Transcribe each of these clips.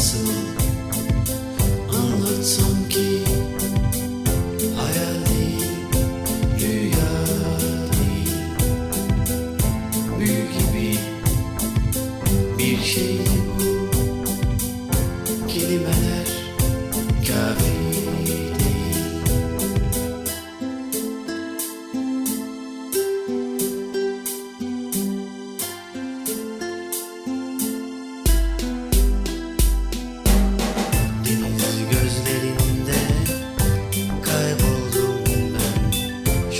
nasıl anlatsam ki? Hayal değil rüya bir şeydi bu.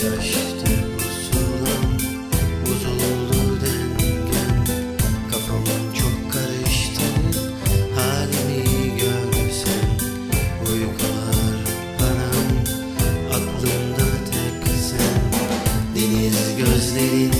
Şaştı pusulam Bozuldu dengem Kafam çok karıştı. Halimi görsen Uykular param Aklımda tek sen. Deniz gözlerin